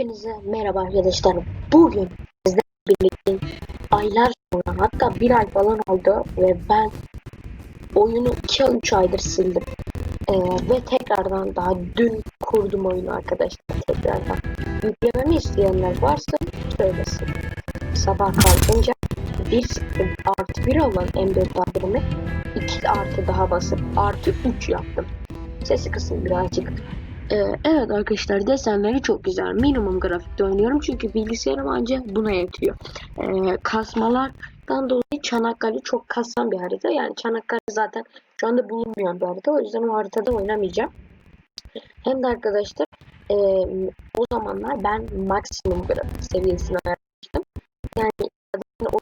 Hepinize merhaba arkadaşlar. Bugün sizlerle birlikte aylar sonra hatta bir ay falan oldu ve ben oyunu 2-3 aydır sildim. Ee, ve tekrardan daha dün kurdum oyunu arkadaşlar tekrardan. Yüklememi isteyenler varsa söylesin. Sabah kalkınca 1 artı 1 olan M4 tabirimi 2 artı daha basıp artı 3 yaptım. Sesi kısın birazcık. Ee, evet arkadaşlar desenleri çok güzel. Minimum grafikte oynuyorum çünkü bilgisayarım ancak buna yetiyor. Ee, kasmalardan dolayı Çanakkale çok kasan bir harita. Yani Çanakkale zaten şu anda bulunmayan bir harita. O yüzden o haritada oynamayacağım. Hem de arkadaşlar e, o zamanlar ben maksimum grafik seviyesine ayarlamıştım. Yani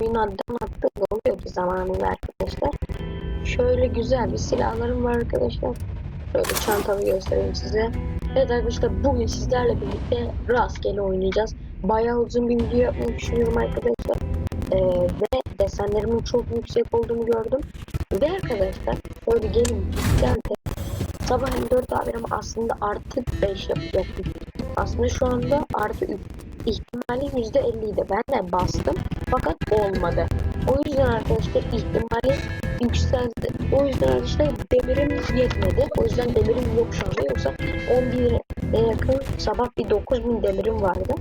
oyun addan attığında oluyordu zamanında arkadaşlar. Şöyle güzel bir silahlarım var arkadaşlar. Şöyle çantamı göstereyim size. Evet arkadaşlar bugün sizlerle birlikte rastgele oynayacağız. Bayağı uzun bir video yapmayı düşünüyorum arkadaşlar. Ee, ve desenlerimin çok yüksek olduğunu gördüm. Ve arkadaşlar şöyle gelin cidden de sabah 24 haberim aslında artı 5 yapacaktım. Aslında şu anda artı 3 ihtimali %50 idi. Ben de bastım fakat olmadı. O yüzden arkadaşlar ihtimali yükseldi. O yüzden arkadaşlar demirim yetmedi. O yüzden demirim yok şu anda. Yoksa 11'e yakın sabah bir 9000 demirim vardı.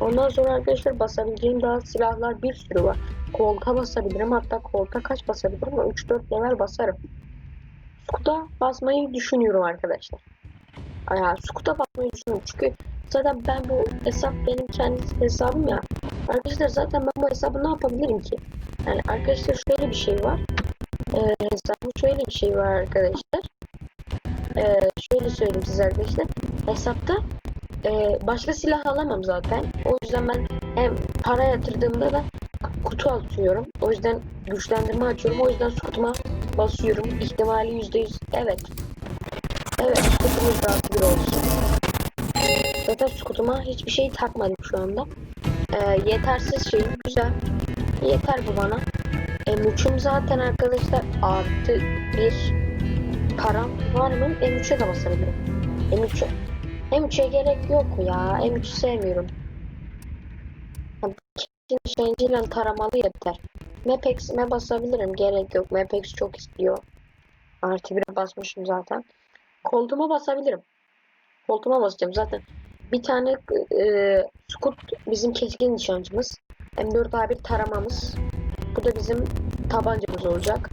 Ondan sonra arkadaşlar basabileceğim daha silahlar bir sürü var. Kolta basabilirim. Hatta kolta kaç basabilirim? 3-4 level basarım. Skuta basmayı düşünüyorum arkadaşlar. Ya skuta basmayı düşünüyorum. Çünkü zaten ben bu hesap benim kendi hesabım ya. Arkadaşlar zaten ben bu hesabı ne yapabilirim ki? Yani arkadaşlar şöyle bir şey var. Ee, hesabım şöyle bir şey var arkadaşlar. Ee, şöyle söyleyeyim size arkadaşlar. Hesapta e, başka silah alamam zaten. O yüzden ben hem para yatırdığımda da kutu atıyorum. O yüzden güçlendirme açıyorum. O yüzden skutuma basıyorum. İhtimali %100. Evet. Evet skutumuz da bir olsun. Zaten skutuma hiçbir şey takmadım şu anda. Ee, yetersiz şeyim güzel. Yeter bu bana. M3'üm zaten arkadaşlar artı bir param var mı? M3'e de basabilirim. M3'e M3'e gerek yok ya. M3'ü sevmiyorum. Şenciyle taramalı yeter. Mapex'ime basabilirim. Gerek yok. Mapex çok istiyor. Artı 1'e basmışım zaten. Koltuğuma basabilirim. Koltuğuma basacağım zaten. Bir tane e, Scout bizim keskin nişancımız. M4 A1 taramamız. Bu da bizim tabancamız olacak.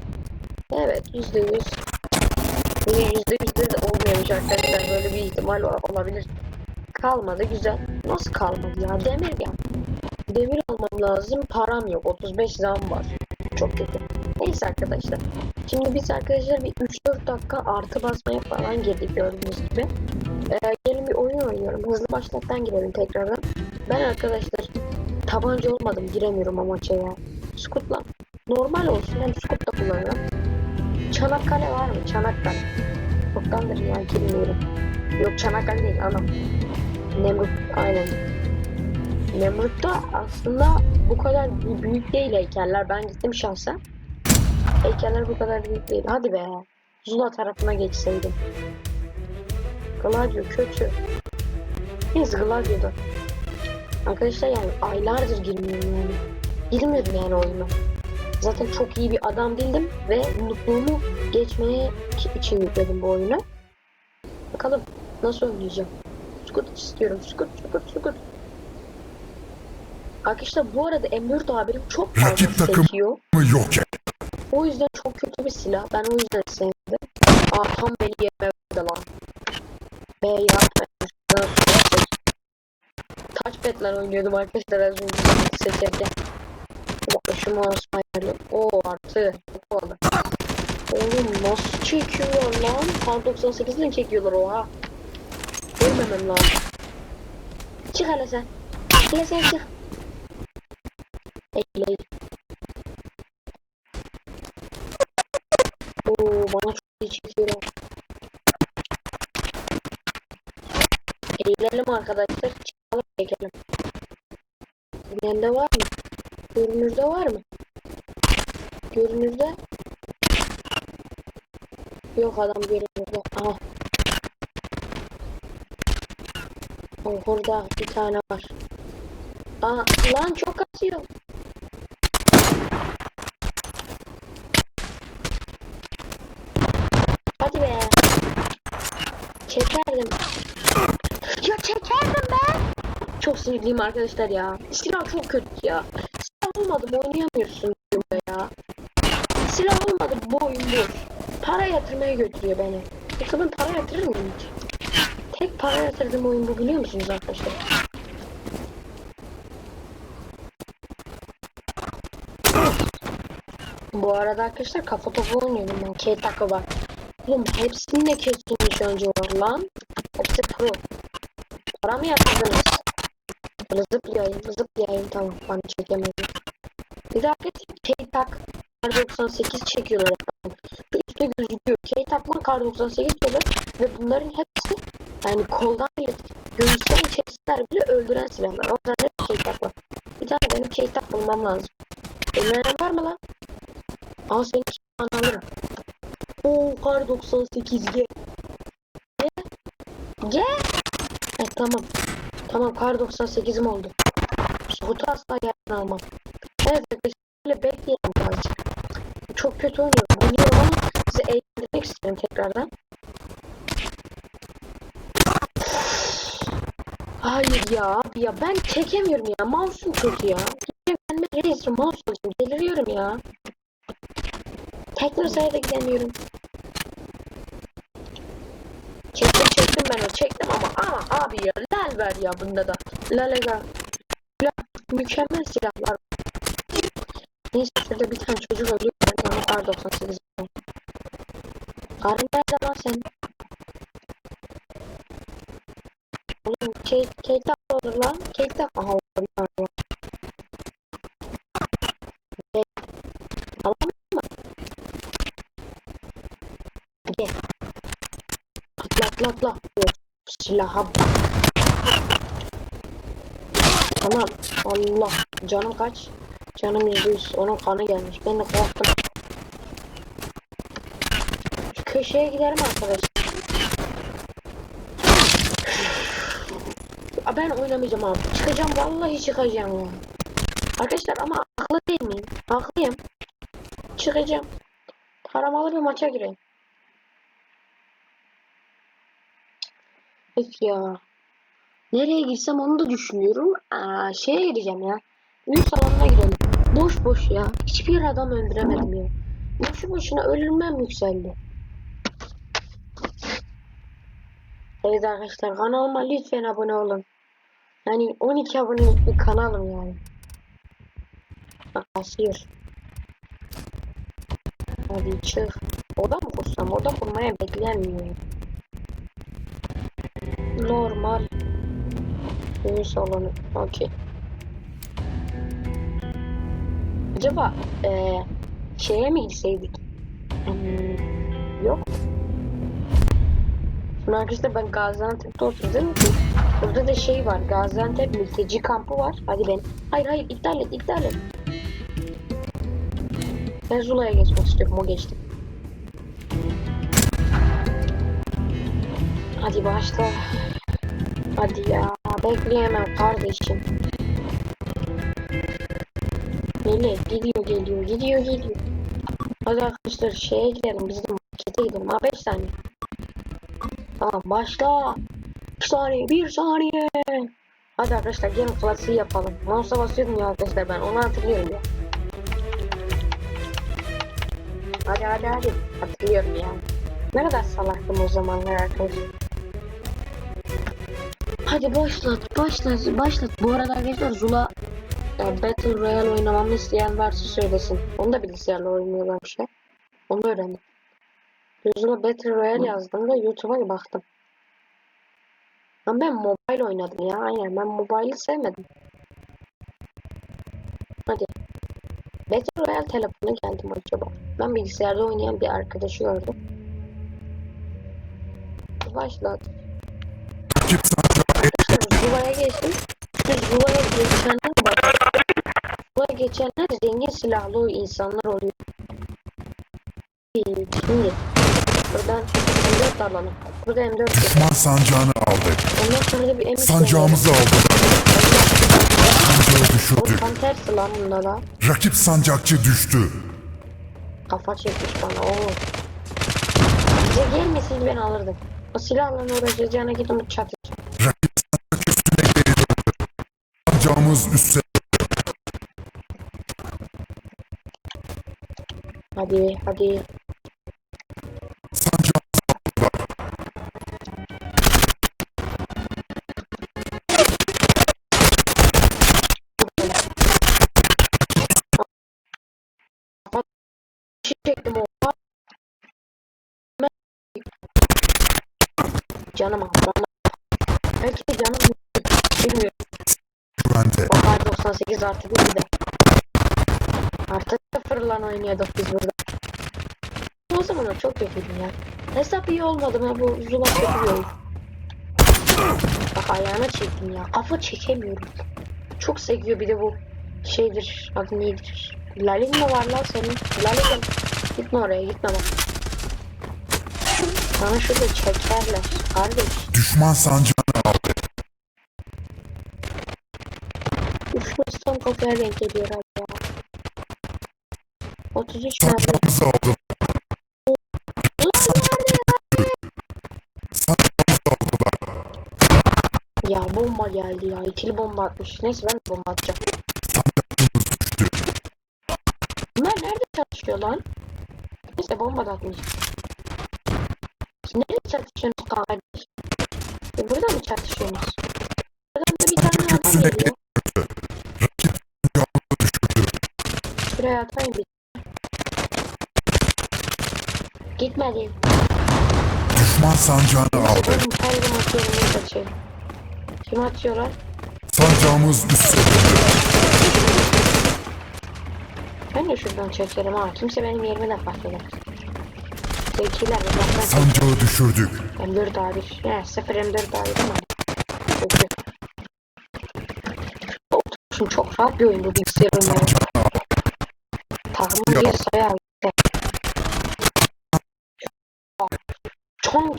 Evet yüzde yüz. Yine yüzde yüzde de olmuyormuş arkadaşlar. Böyle bir ihtimal olabilir. Kalmadı güzel. Nasıl kalmadı ya? Demir ya. Demir almam lazım. Param yok. 35 zam var. Çok kötü. Neyse arkadaşlar. Şimdi biz arkadaşlar bir 3-4 dakika artı basmaya falan girdik gördüğünüz gibi. Ee, gelin bir oyun oynuyorum. Hızlı başlattan girelim tekrardan. Ben arkadaşlar tabanca olmadım. Giremiyorum amaça ya. Scoot'la. Normal olsun. Hem Scoot'la kullanırım. Çanakkale var mı? Çanakkale. Çoktandır ya girmiyorum. Yok Çanakkale değil anam. Nemrut aynen. Nemrut'ta aslında bu kadar büyük değil heykeller. Ben gittim şahsen. Heykeller bu kadar büyük değil. Hadi be. Zula tarafına geçseydim. Gladio kötü. Neyse Gladio'da. Arkadaşlar yani aylardır girmiyorum yani. Girmiyordum yani oyuna. Zaten çok iyi bir adam değildim ve mutluluğumu geçmeye için yükledim bu oyunu. Bakalım nasıl oynayacağım. Scoot istiyorum. Scoot, Scoot, Scoot. Arkadaşlar bu arada M4 haberim çok Rakip fazla takım- sekiyor. yok et. O yüzden çok kötü bir silah. Ben o yüzden sevmedim. Aa tam beni yeme verdi lan. Be yapma. Şuradan sola seç. Touchpad'le oynuyordum arkadaşlar az önce seçerken. Başımı asmayalım. Oo artı. Çok oldu. Oğlum nasıl çekiyorlar lan? Tam 98 ile çekiyorlar oha. Ölmemem lazım. Çık hele sen. Hele sen çık. Eğleyin. Oo bana çok iyi çekiyorlar. Eğilelim arkadaşlar. Çıkalım çekelim. Bende var mı? Görünürde var mı? Görünürde Yok adam görünürde. Aha. Oh, Burada bir tane var. Aa, lan çok atıyor. Hadi be. Çekerdim. Ya çekerdim be. Çok sinirliyim arkadaşlar ya. Silah çok kötü ya. Olmadı mı oynayamıyorsun ya. Silah olmadı bu oyun bu. Para yatırmaya götürüyor beni. Yoksa ben para yatırır mıyım hiç? Tek para yatırdığım oyun bu biliyor musunuz arkadaşlar? Bu arada arkadaşlar kafa topu oynuyordum ben. K var. Oğlum hepsinde keskin nişancı var lan. Hepsi pro. Para mı yatırdınız? Zıplayayım, zıplayayım tamam bana çekemedim. Arkadaşlar K-Tak kar 98 çekiyorlar efendim. Şu üstte gözüküyor. K-Tak'la kar 98 çekiyorlar ve bunların hepsi yani koldan bile göğüsten çekseler bile öldüren silahlar. O hep K-Tak var. Bir tane benim K-Tak bulmam lazım. Elmenen var mı lan? Senin silahını alırım. Oo kar 98 G. G. G. Evet tamam. Tamam kar 98'im oldu. Soğutu asla yerden almam. Evet arkadaşlar bekleyelim birazcık. Çok kötü oynuyorum biliyorum ama size eğlendirmek isterim tekrardan. Hayır ya ya ben çekemiyorum ya mouse'um kötü ya. Ben de Razer mouse alacağım deliriyorum ya. Tekrar sayıda gidemiyorum. Çektim çektim ben o çektim ama ama abi ya lal ver ya bunda da. Lal lal. Ya mükemmel silahlar. Neyse şurada bir tane çocuk. Ben onu kar 98 Karın nerede lan sen? Oğlum Kate, Kate olur lan. Kate Aha bir tane var. Alalım mı? Gel. Atla atla atla. Yok. Silaha bak. Tamam. Allah. Canım kaç? Canım yüz. Onun kanı gelmiş. Ben de korktum. Köşeye giderim arkadaşlar. Ben oynamayacağım abi. Çıkacağım vallahi çıkacağım ya. Arkadaşlar ama haklı değil miyim? Haklıyım. Çıkacağım. Taramalı bir maça gireyim. Öf ya. Nereye girsem onu da düşünüyorum. Aa, şeye gireceğim ya. Salonuna girelim. Boş boş ya. Hiçbir adam öldüremedim ya. Boşu boşuna ölülmem yükseldi. Evet arkadaşlar kanalıma lütfen abone olun. Yani 12 abonelik bir kanalım yani. Bak basıyor. Hadi çık. Oda mı kursam? Oda kurmaya beklenmiyor. Normal. Düğün salonu. Okey. Acaba eee şeye mi gitseydik? Hmm, yok. Şimdi arkadaşlar ben Gaziantep'te oturdum burada da şey var Gaziantep mülteci kampı var. Hadi ben. Hayır hayır iptal et iptal et. Ben Zula'ya geçmek istiyorum o geçti. Hadi başla. Hadi ya bekleyemem kardeşim. Melih gidiyor geliyor gidiyor geliyor. Hadi arkadaşlar şeye gidelim biz de markete gidelim ha 5 saniye. Tamam başla. Bir saniye bir saniye. Hadi arkadaşlar gelin klasiği yapalım. Mouse'a basıyordum ya arkadaşlar ben onu hatırlıyorum ya. Hadi hadi hadi. Hatırlıyorum ya. Ne kadar salaktım o zamanlar arkadaşlar. Hadi başlat başlat başlat. Bu arada arkadaşlar Zula ya Battle Royale oynamamı isteyen varsa söylesin. Onu da bilgisayarla oynuyorlarmış ya. Onu öğrendim. Zula Battle Royale yazdım ve YouTube'a baktım. Ama ben mobile oynadım ya. Aynen ben mobile'ı sevmedim. Hadi. Battle Royale telefonu geldi mi acaba? Ben bilgisayarda oynayan bir arkadaşı gördüm. Başladı. Zula'ya geçtim. Şu Zula'ya geçenler zengin silahlı insanlar oluyor. Şimdi buradan 4 alalım. Burada M4 yok. Düşman sancağını aldık. Ondan sonra da bir M3 Sancağımızı aldılar. Sancağı düşürdük. tam tersi lan bunda da. Rakip sancakçı düştü. Kafa çekmiş bana oo. Bize gelmeseydi ben alırdım. O silahla uğraşacağına gidip onu çatır. Rakip sancak üstüne geri döndü. Sancağımız üste Hadi hadi. çektim o. Canım ablam. Belki de canım bilmiyorum. Güvende. O kar 98 artı bir de. Sıfırla oynuyorduk biz burada. O zamanlar çok kötüydüm ya. Hesap iyi olmadı mı bu Zula kötü. Bak ayağına çektim ya. Kafa çekemiyorum. Çok sekiyor bir de bu şeydir. Adı nedir? Lalin mi var lan senin? Lalin Gitme oraya gitme bak. Sana şurada çekerler. Kardeş. Düşman sancağını aldı. Uçmuşsam kafaya renk ediyor abi ya. 33 mermi. Sancağımızı aldılar. Sancağımızı aldılar. Ya bomba geldi ya. İkili bomba atmış. Neyse ben de bomba atacağım. Bunlar nerede çalışıyor lan? Neyse bomba da atmış. Nerede çatışıyorsunuz kardeş? E burada mı çatışıyorsunuz? Buradan da bir tane adam geliyor. Şuraya atayım bir. Gitmedi. Düşman sancağını aldı. Her gün atıyorum ne kaçıyorum. Kim atıyorlar? Sancağımız üste döndü. Ben de şuradan çekerim ha. Kimse benim yerime de fark edemez. Zekiler uzaktan Sancağı düşürdük. M4 abi. He 0 M4 abi değil mi? Peki. Şimdi çok rahat bir oyun bu bilgisayar oyunları. Takımın bir sayı aldı.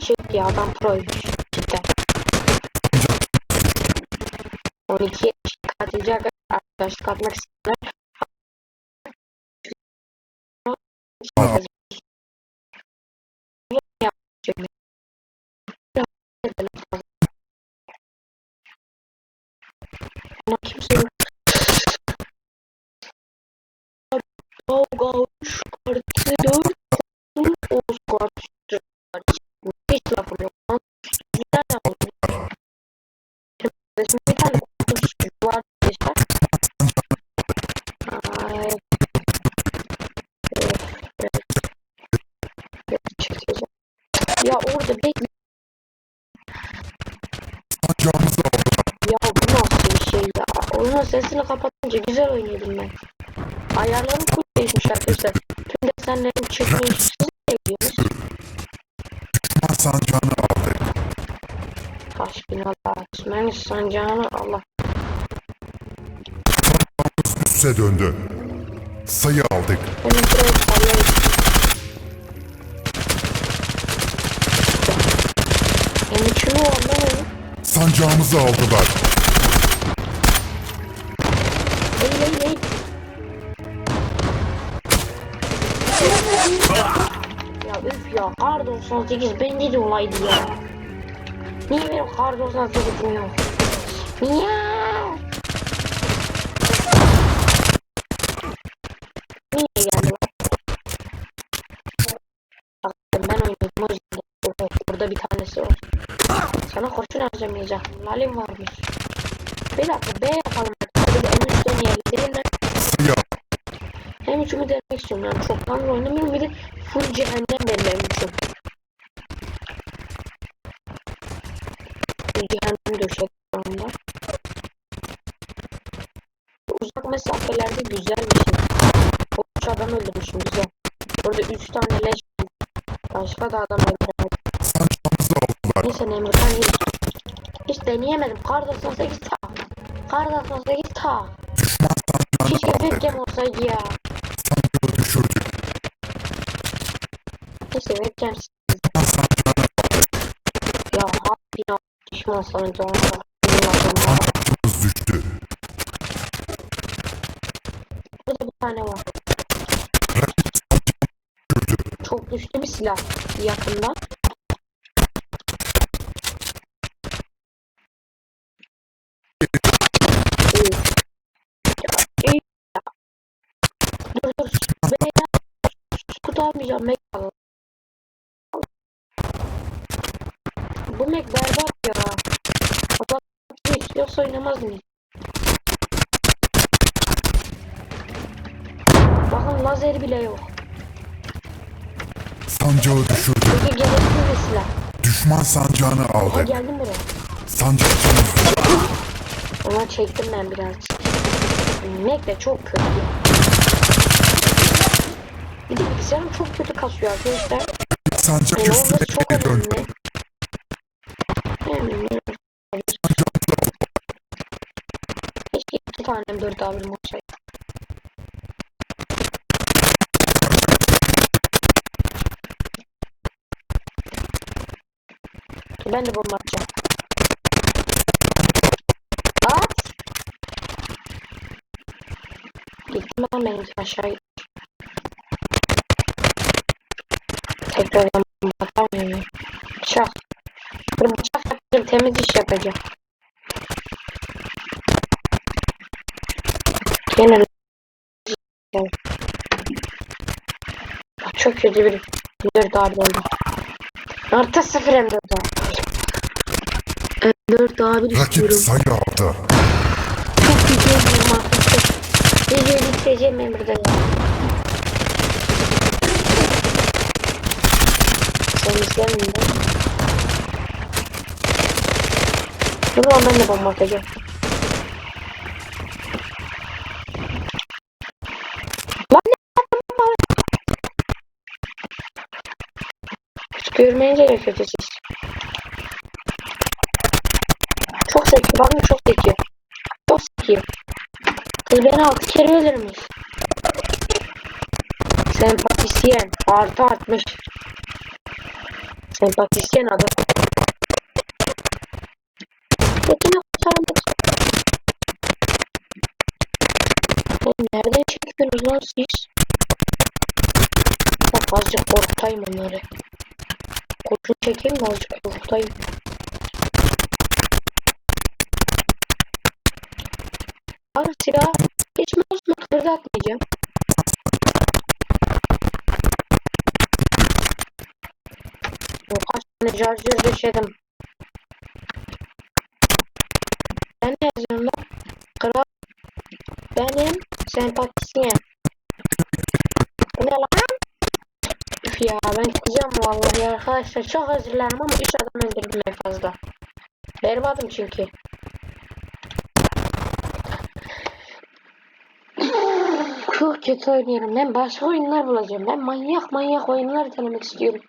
Çekti ya adam proymuş cidden. 12 katılacağı arkadaşlık atmak isteyenler. Ama kimse yok. Kavga üç artı dört üste döndü. Sayı aldık. Sancağımızı aldılar. Ya üf ya kar 98 bende de olaydı ya. Niye benim kar 98'im yok? Niye Sana kurşun harcamayacağım. Lalim varmış. Bir dakika B yapalım. Hadi en üst deneyelim. Değil mi? Sayı aldık. Hem üçümü denemek istiyorum yani çoktan da oynamıyorum bir de full cehennem benim benim üçün. Full cehennem döşek anda. Uzak mesafelerde güzel bir şey. Üç adam öldürmüşüm güzel. Burada üç tane leş Başka da adam öldüremedim. Neyse Nemrut'tan hiç deneyemedim. Kar 98 ta. Kar 98 ta. Düşman sancağını Keşke webcam olsaydı ya. Sancağı düşürdük. Neyse webcam sancağını aldık. Bina düşman. Bunlardan var. Sancağımız düştü. Burada bir tane var. Çok güçlü bir silah yakında. Almayacağım. Mac alalım. Bu Mac berbat ya. Adam istiyorsa oynamaz mı? Bakın lazer bile yok. Sancağı düşürdü. Peki gerekli bir silah. Düşman sancağını Aha aldı. geldim buraya. Düştü. Ona çektim ben birazcık. Mac de çok kötü. Bir de bilgisayarım çok kötü kasıyor arkadaşlar. Sancak Yani üstüne çok önemli. Yani, Keşke iki tane dört abim olsaydı. Ben de bomba atacağım. At! Gittim ben ben aşağı gittim. Tekrar bomba atar mıyım? Bıçak. Bir bıçak yapacağım temiz iş yapacağım. Bak, çok kötü bir dört abi oldu. Artı sıfır hem dört abi. Dört abi Rakip istiyorum. sayı aldı. Çok oynuyorum arkadaşlar. Videoyu bitireceğim ben burada ya. Sen izlemeyin de. Dur lan ben de bomba atacağım. Lan ne görmeyince kötü ses. Çok zeki, bakın çok zeki. Çok zeki. Kız beni altı kere öldürmüş. Sempatisyen. Artı atmış. Sempatisyen adı. Ne kurtarmak? Oğlum nereden çekiyorsunuz lan siz? Bak azıcık korkutayım onları. Kurşun çekeyim mi azıcık korkutayım. Al silah. Hiç mouse'umu kıpırdatmayacağım. Şarjör döşedim. Ben yazıyorum lan? Kral. Benim sempatisyen. Bu ne lan? Üf ya ben çıkacağım vallahi arkadaşlar. Çok özür ama 3 adam öldürdüm en fazla. Berbadım çünkü. Çok kötü oynuyorum. Ben başka oyunlar bulacağım. Ben manyak manyak oyunlar denemek istiyorum.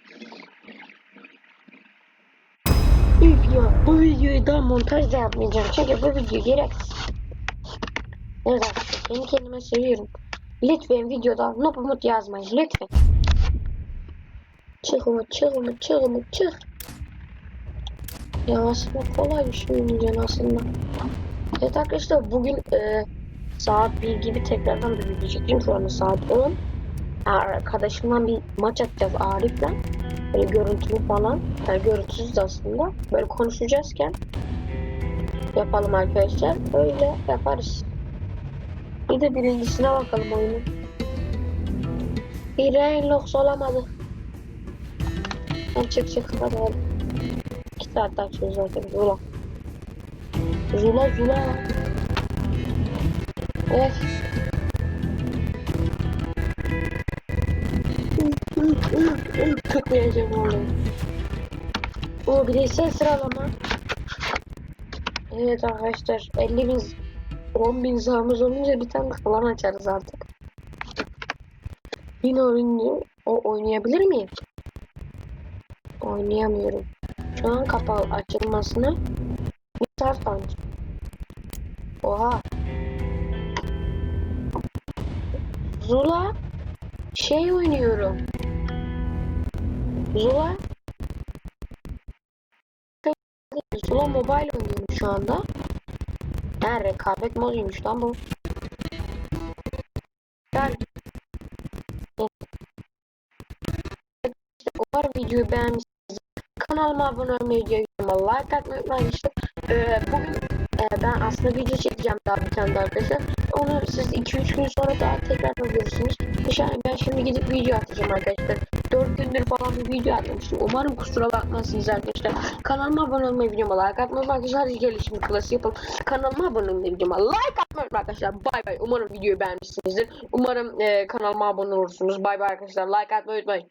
Üf ya bu videoyu daha montaj da yapmayacağım. Çünkü bu video gereksiz. Evet kendi kendime seviyorum. Lütfen videoda noob umut yazmayın. Lütfen. Çık umut çık umut çık umut çık. Ya aslında kolay bir şey oynayacaksın aslında. Evet arkadaşlar bugün e, saat 1 gibi tekrardan bir video çekeceğim. Şu anda saat 10. Arkadaşımla bir maç atacağız Arif'le. Böyle görüntülü falan. Yani görüntüsüz de aslında. Böyle konuşacağızken yapalım arkadaşlar. Öyle yaparız. Bir de birincisine bakalım oyunun. Bir Rainlox olamadı. Sen çık çık hadi hadi. 2 saat daha açıyoruz zaten. Zula. Zula Zula. Evet. Tıklayacağım oğlum. O bireysel sıralama. Evet arkadaşlar 50 bin 10 bin sağımız olunca bir tane falan açarız artık. Yine oyunu o oynayabilir miyim? Oynayamıyorum. Şu an kapalı açılmasını bir saat kalmış. Oha. Zula şey oynuyorum. Zula Flow Mobile oynuyorum şu anda. Ha rekabet moduymuş lan bu. İşte umarım videoyu beğenmişsiniz. Kanalıma abone olmayı, videoya like atmayı unutmayın. İşte, e, bugün e, ben aslında video çekeceğim daha bir tane daha arkadaşlar. Onu siz 2-3 gün sonra daha tekrar görürsünüz. Yani ben şimdi gidip video atacağım arkadaşlar. 4 gündür falan bir video atmamıştım. Umarım kusura bakmazsınız arkadaşlar. Kanalıma abone olmayı, videoma like atmayı arkadaşlar. Şimdi klası yapalım. Kanalıma abone olmayı, videoma like atmayı arkadaşlar. Bay bay. Umarım videoyu beğenmişsinizdir. Umarım e, kanalıma abone olursunuz. Bay bay arkadaşlar. Like atmayı unutmayın.